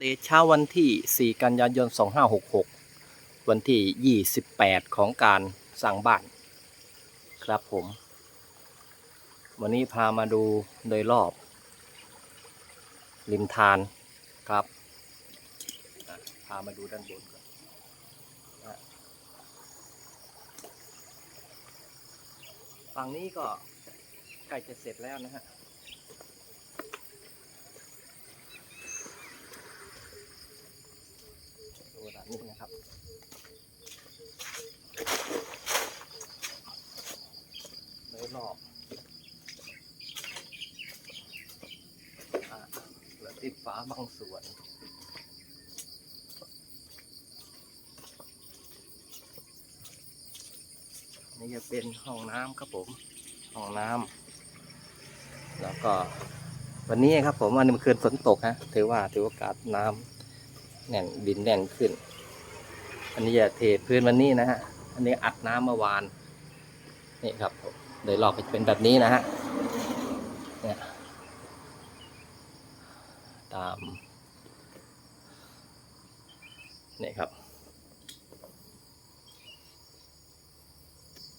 เดตเช้าวันที่ 4 กันยายน 2566 วันที่ 28 ของการสั่งบ้าน ครับผม วันนี้พามาดูโดยรอบ ริมทานครับ พามาดูด้านบนก่อนฝั่งนี้ก็ใกล้จะเสร็จแล้วนะฮะ ดูด้า นี้นะครับโดยรอบอะเหลือติดฟ้าบางส่วนนี่จะเป็นห้องน้ำครับผม ห้องน้ำแล้วก็วันนี้ครับผมวันนี้มันคืนฝนตกฮะถือว่าถือโอกาสน้ำแน่นดินแน่นขึ้น อันนี้จะเทพื้นวันนี้นะฮะ อันนี้อัดน้ำเมื่อวาน นี่ครับเดี๋ยรอกเป็นแบบนี้นะฮะ เนี่ยตาม นี่ครับ